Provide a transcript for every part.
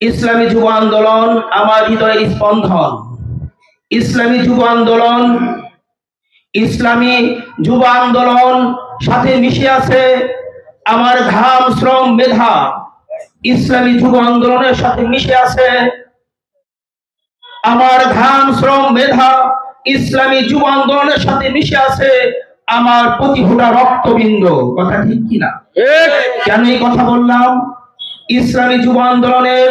ইসলামী যুব আন্দোলন আমার হৃদয়ের স্পন্দন। ইসলামী যুব আন্দোলন ইসলামী যুব আন্দোলন সাথে মিশে আছে আমার ঘাম শ্রম মেধা। ইসলামী যুব আন্দোলনের সাথে মিশে আছে আমার ঘাম শ্রম মেধা। ইসলামী যুব আন্দোলনের সাথে মিশে আছে আমার প্রতি ফোঁটা রক্তবিন্দ। কথা ঠিক কিনা? কেন এই কথা বললাম? ইসলামী যুব আন্দোলনের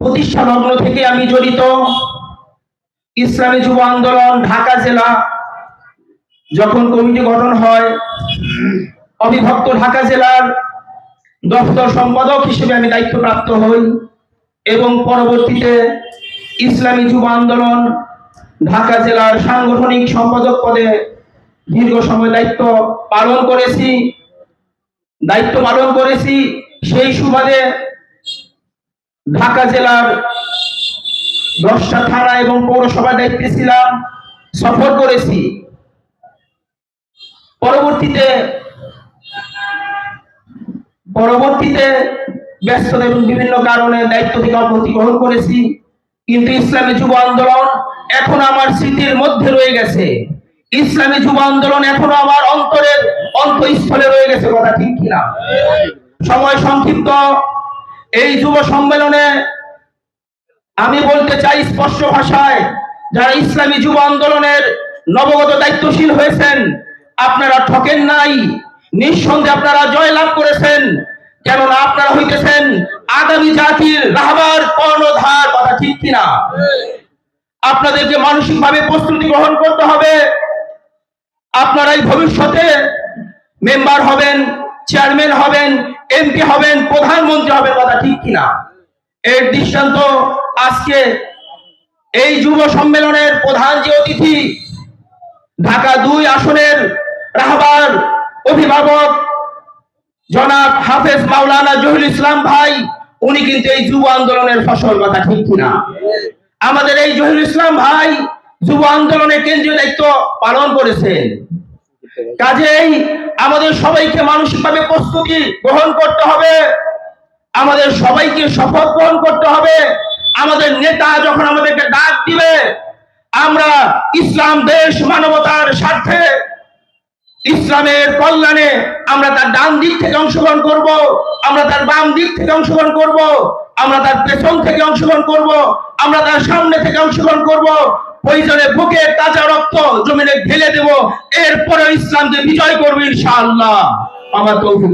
প্রতিষ্ঠা লগ্ন থেকে আমি জড়িত ইসলামী যুব আন্দোলন ঢাকা জেলা যখন কমিটি গঠন হয়, অবিভক্ত ঢাকা জেলার দপ্তর সম্পাদক হিসেবে আমি দায়িত্বপ্রাপ্ত হই এবং পরবর্তীতে ইসলামী যুব আন্দোলন ঢাকা জেলার সাংগঠনিক সম্পাদক পদে দীর্ঘ সময় দায়িত্ব পালন করেছি, দায়িত্ব পালন করেছি। সেই সুবাদে ঢাকা জেলার দশটা থানা এবং পৌরসভা দায়িত্বে ছিলাম, সফর করেছি। পরবর্তীতে পরবর্তীতে ব্যস্ততা এবং বিভিন্ন কারণে দায়িত্ব থেকে অব্যাহতি গ্রহণ করেছি। কিন্তু ইসলামী যুব আন্দোলন এখন আমার স্মৃতির মধ্যে রয়ে গেছে। ইসলামী যুব আন্দোলন এখনও আমার অন্তরের অন্তঃস্থলে রয়ে গেছে, কথা ঠিক কিনা? সময় সংক্ষিপ্ত। এই যুব সম্মেলনে আমি বলতে চাই স্পষ্ট ভাষায়, যারা ইসলামী যুব আন্দোলনের নবগত দায়িত্বশীল হয়েছেন, আপনারা ঠকেন নাই। নিঃসন্দেহে আপনারা জয় লাভ করেছেন, কেননা আপনারা হইতেছেন আগামী জাতির রাহবার কর্ণধার কথা ঠিক কিনা? আপনাদেরকে মানসিকভাবে প্রস্তুতি গ্রহণ করতে হবে। আপনারাই ভবিষ্যতে মেম্বার হবেন, চেয়ারম্যান হবেন এমপি হবেন, প্রধানমন্ত্রী হবেন কথা ঠিক কিনা? এর দৃষ্টান্ত আজকে এই যুব সম্মেলনের প্রধান যে অতিথি, ঢাকা দুই আসনের রাহবার অভিভাবক জনাব হাফেজ মাওলানা জহুল ইসলাম ভাই, উনি কিন্তু এই যুব আন্দোলনের ফসল কথা ঠিক কিনা? আমাদের এই জহিরুল ইসলাম ভাই যুব আন্দোলনে কেন্দ্রীয় দায়িত্ব পালন করেছেন। কাজেই আমাদের সবাইকে মানসিকভাবে প্রস্তুতি গ্রহণ করতে হবে। আমাদের সবাইকে শপথ গ্রহণ করতে হবে। আমাদের নেতা যখন আমাদেরকে ডাক দিবে, আমরা ইসলাম, দেশ, মানবতার স্বার্থে ইসলামের কল্যাণে আমরা তার ডান দিক থেকে অংশগ্রহণ করব, আমরা তার বাম দিক থেকে অংশগ্রহণ করব, আমরা তার পেছন থেকে অংশগ্রহণ করব, আমরা তার সামনে থেকে অংশগ্রহণ করব। প্রয়োজনে বুকে তাজা রক্ত, জমিনে ঢেলে এরপরে ইসলামকে বিজয় করবে ইনশাআল্লাহ। আমার তৌফিক